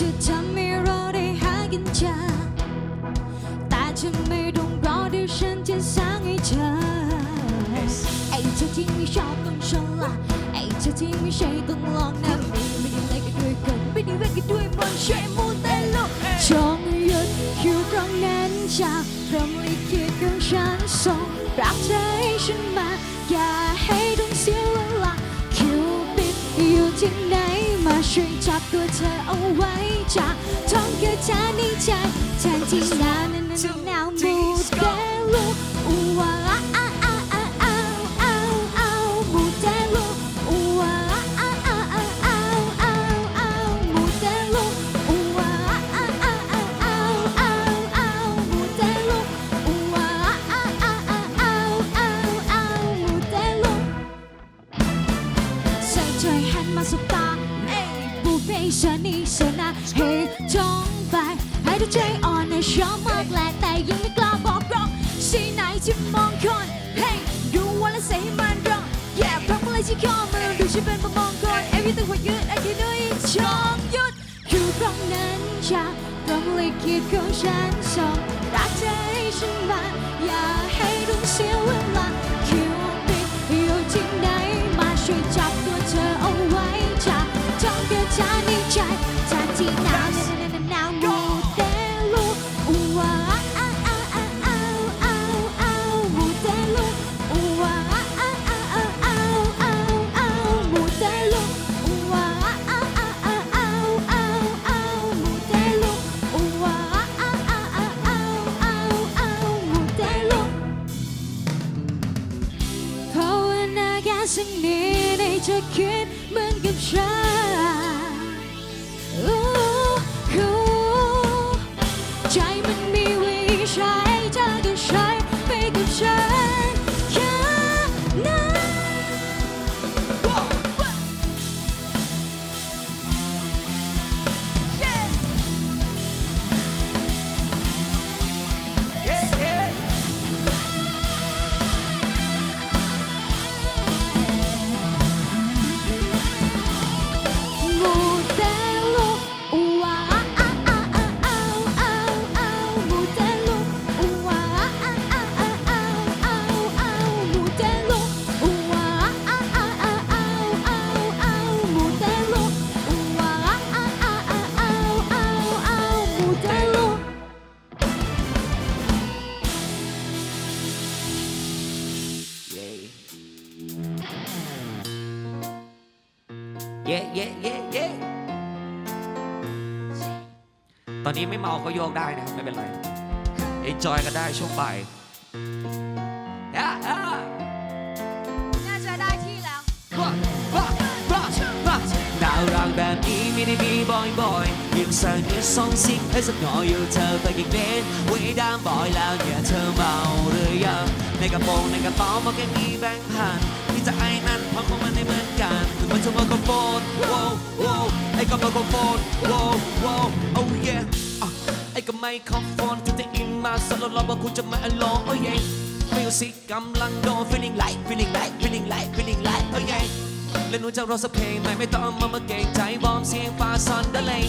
จะทำให้เราได้หากันเจอแต่ฉันไม่ต้องรอเดี๋ยวฉันจะสร้างให้เธอไอ้เธอที่ไม่ชอบต้องฉลาดไอ้เธอที่ไม่ใช่ต้องลองนะไม่ไม่ได้เล่นกันด้วยกันไม่ได้เล่นกันด้วยมันใช่มูเตลูจงหยุดคิวตรงนั้นจากพรหมลิขิตของฉันส่งรักเธอให้ฉันมาอย่าให้ต้องเสียเวลาคิวปิดอยู่ที่ไหนมาช่วยจับ ธอเอาไว้จากท้องกระจาในใจแทนที่นาวนั้นานานามูเตลู ฉันนี่ชนะเฮ้ยจ้องไป ให้เธอใจอ่อนในชอบมากแหละแต่ยังไม่กล้าบอกรักสีไหนที่มองคนเฮ้ยดูวันละเสียมันรักแย่พักอะไรที่ข้อมือดูฉันเป็นประมองคน everything for you I can do it จองหยุดอยู่ตรงนั้นจากตรงลิขิตของฉันส่งรักเธอให้ฉันมา ใจมัน ตอนนี้ไม่เมาก็โยกได้นะครับ ไม่เป็นไรเอนจอยกันได้ช่วงบ่ายอะอะน่าจะได้ที่แล้วว้าว้าว้าว้าดาวรักแบบนี้ไม่ได้มีบ่อยๆยิ่งสั่งเนื้อสองสิ่งให้สักหน่อยอยู่เธอไปกี่เมตรไว้ดามบ่อยแล้วเนี่ยเธอเมาหรือยังในกระโปรงในกระเป๋ามันก็มีแบงค์พันที่จะไอ้นั่นเพราะของมันไม่เหมือน กันถึงมันจะมาก็โฟนโว้โว้ไอ้ก็มาก็โฟนโว้โว้โอ้เย่ไอ้ก็ไม่คอมโฟนถึงจะอินมาสลดเราว่าคุณจะมาอโลโอ้เย่มิวสิกกำลังโดน feeling like feeling like feeling like feeling like โอ้เย่และหนูจะรอสักเพลงไหม่ไม่ต้องมามาเก่งใจบอมเสียงฟ้าซอนเดเลย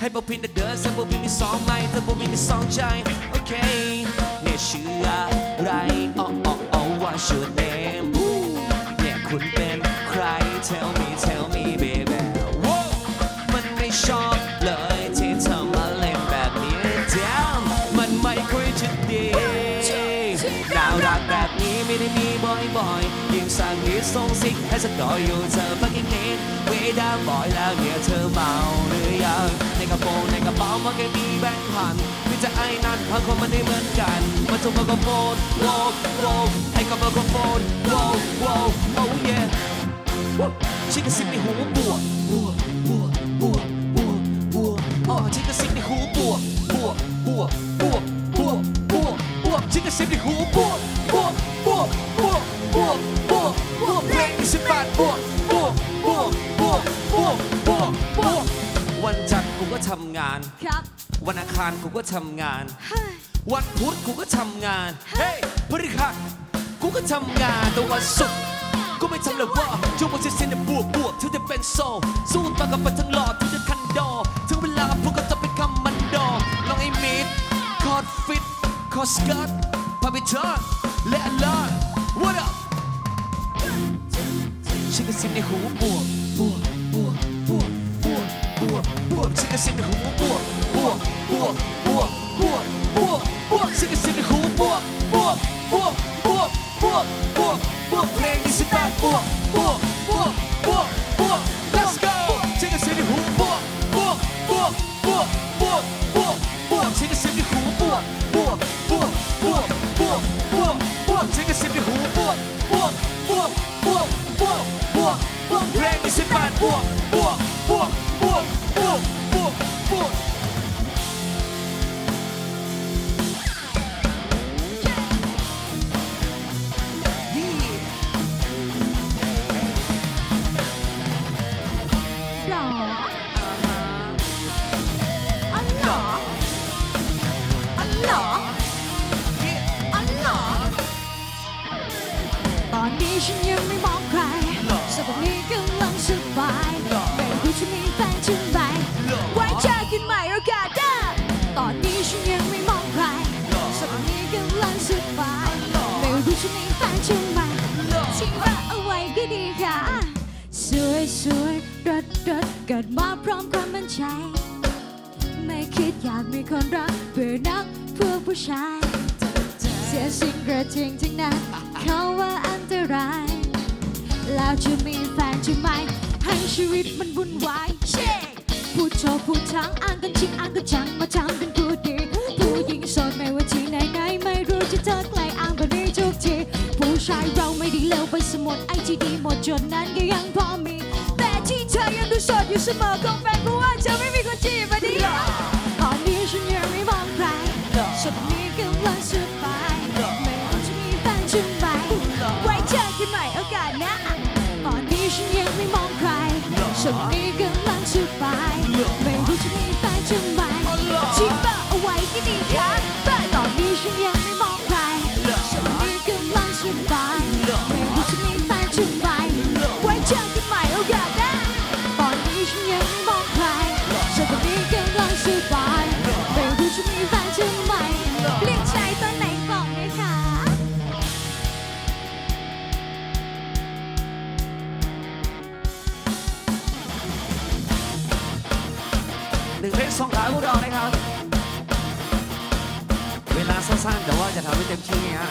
ให้พวกพินเดินเส้นพวกพินมีสองไม้แต่พวกพินมีสองใจโอเคเนี่ยชื่ออะไรอ๋ออ๋ออ๋อ what's your name เนี่ยคุณเป็น tell me tell me baby มันไม่ชอบเลยที่เธอมาเล่นแบบนี้ damn มันไม่ค่อยจะดีน่ารักแบบนี้ไม่ได้มีบ่อยๆยิ่งสั่งนิดส่งสิกให้สักหน่อยอยู่เธอ fucking need เวดาบ่อยแล้วเนี่ยเธอเมาหรือยังในกระโปรงในกระเป๋ามันก็มีแบงค์พันพี่จะไอ้นั่นพังคนมันได้เหมือนกันมาถูกมันก็โฟนโว้โว้ไอ้ก็มันก็โฟนโว้โว้ oh วันจันทร์กูก็ทำงาน ครับ วันอังคารกูก็ทำงาน เฮ้ย วันพุธกูก็ทำงาน เฮ้ยพฤหัสกูก็ทำงานแต่วันศุกร์กูไม่ทำเลยว่าช่วงวันที่สิ้นบวกบวกถึงจะเป็นโซสู้ต่อกับไปทั้งหลอดถึงจะคันดอถึงเวลาพวกก็จะเป็นคำมันดอลองไอ้มิดคอร์ดฟิตคอร์สเกิร์ตพาไปเทิร์นและอลาร์ What up ฉันกระซิบในหูบวกบวกบวก บวกฉันกระซิบในหูบวกบวกบวกบวกบวกบวกบวกฉันกระซิบในหูบวกบวกบวกบวกบวกบวกบวกเพลงนี้สิบแปดบวกบวกบ อนนี้ฉันยังไม่มองใครสักวันนี้กำลังสบายไม่รู้จะมีแฟนจึงไหมไว้เจอกันใหม่โอกาสหน้าตอนนี้ฉันยังไม่มองใครสักวันนี้กำลังสบายไม่รู้จะมีแฟนจึงไหมทิ้งว่าเอาไว้ก็ดีค่ะ สวยสวยรสรสเกิดมาพร้อมความมั่นใจ ไม่คิดอยากมีคนรักเพื่อนักเพื่อผู้ชาย เสียสิ่งกระจริงทั้งนั้น เขาว่าอันตราย แล้วจะมีแฟนจะไหมให้ชีวิตมันวุ่นวายเช่พูดโชว์พูดทางอ้างกันจริงอ้างกันจังมาทำกันพูดดี ผู้หญิงโสดไม่ว่าที่ไหนไหนไม่รู้จะเจอใครอ้างแบบนี้ทุกที ผู้ชายเราไม่ได้เลวไปสมดไอทีดีหมดจนนั้นก็ยังพอมี แต่ที่เธอยังดูโสดอยู่เสมอคงเป็นเพราะว่าเธอไม่มีคนจีบมาดีต ฉัน ทำให้เต็มที่ฮะ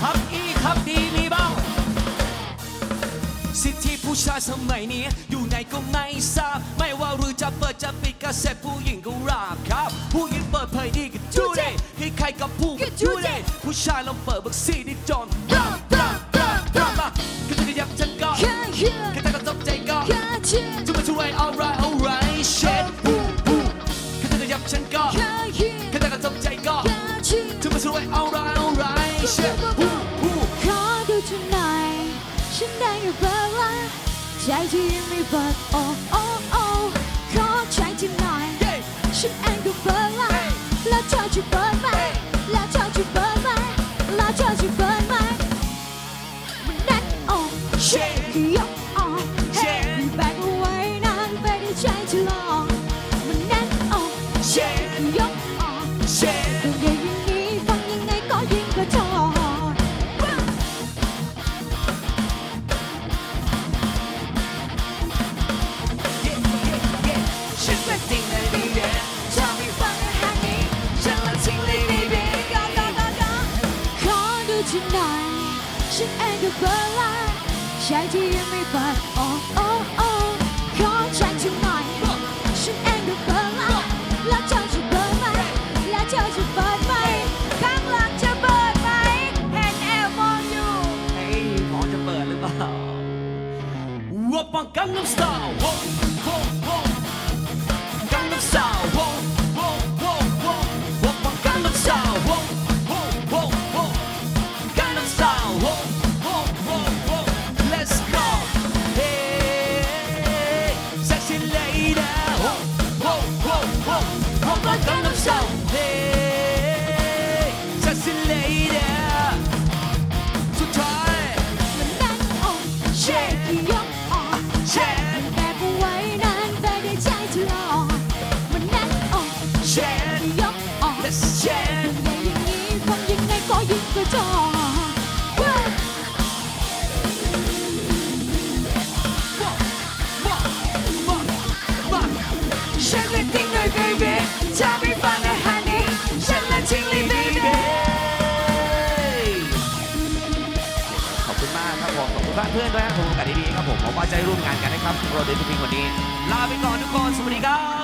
ครับอีครับดีมีบ้างสิทธิผู้ชายสมัยนี้อยู่ไหนก็ไม่ทราบ ไม่ว่าหรือจะเปิดจะปิดกระแสผู้หญิงก็ราบครับ ผู้หญิงเปิดเผยดีก็ดูเดให้ใครกับผู้ก็ดูเดผู้ชายลองเปิดบักซี่นี่จอมราบราบราบราบมาก็จะยับฉันก็ ใจที่ยังไม่เปิดโอ้โอ้โอ้ขอใจเธอหน่อยเย้ฉันเองก็เปิดละแล้วเธอจะเปิดไหม ว่า กรฉันและทิ้งเลย baby จะไม่ฟังนะ honey ฉันและทิ้งเลย baby ขอบคุณมากครับขอบคุณบ้านเพื่อนด้วยครับผมโอกาสดีๆครับผมผมว่าใจร่วมงานกันนะครับโปรเดนทุกทีวันนี้ ลาไปก่อนทุกคน สวัสดีครับ